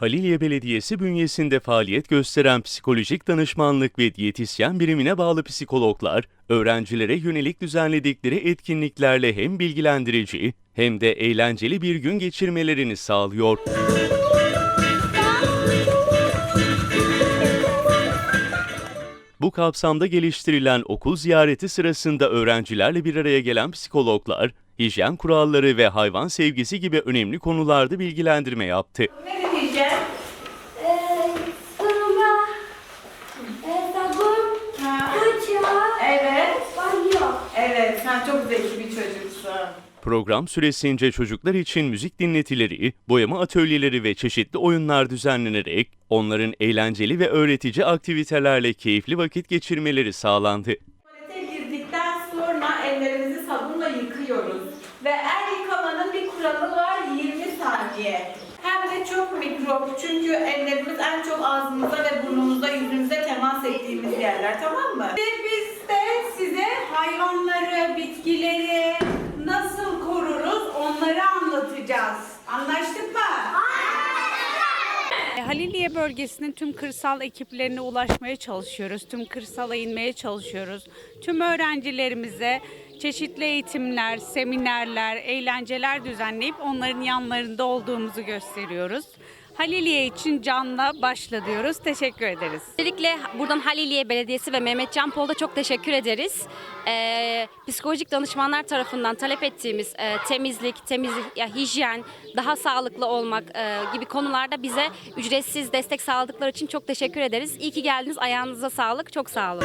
Haliliye Belediyesi bünyesinde faaliyet gösteren psikolojik danışmanlık ve diyetisyen birimine bağlı psikologlar, öğrencilere yönelik düzenledikleri etkinliklerle hem bilgilendirici hem de eğlenceli bir gün geçirmelerini sağlıyor. Bu kapsamda geliştirilen okul ziyareti sırasında öğrencilerle bir araya gelen psikologlar, hijyen kuralları ve hayvan sevgisi gibi önemli konularda bilgilendirme yaptı. Ne diyeceğim? Ee, sonra e, sabun, Ha. fırça, Evet. banyo. Evet, sen çok zeki bir çocuksun. Program süresince çocuklar için müzik dinletileri, boyama atölyeleri ve çeşitli oyunlar düzenlenerek onların eğlenceli ve öğretici aktivitelerle keyifli vakit geçirmeleri sağlandı. Tuvalete girdikten sonra ellerimizi sabunla yıkıyoruz. Ve el yıkamanın bir kuralı var 20 saniye. Mikrop çünkü ellerimiz en çok ağzımıza ve burnumuza, yüzümüze temas ettiğimiz yerler tamam mı? Ve biz de size hayvanları, bitkileri nasıl koruruz onları anlatacağız. Anlaştık mı? Haliliye bölgesinin tüm kırsal ekiplerine ulaşmaya çalışıyoruz. Tüm kırsala inmeye çalışıyoruz. Tüm öğrencilerimize çeşitli eğitimler, seminerler, eğlenceler düzenleyip onların yanlarında olduğumuzu gösteriyoruz. Haliliye için canla başla diyoruz. Teşekkür ederiz. Öncelikle buradan Haliliye Belediyesi ve Mehmet Can Pol'da çok teşekkür ederiz. Ee, psikolojik danışmanlar tarafından talep ettiğimiz e, temizlik, temizlik, ya, hijyen, daha sağlıklı olmak e, gibi konularda bize ücretsiz destek sağladıkları için çok teşekkür ederiz. İyi ki geldiniz. Ayağınıza sağlık. Çok sağ olun.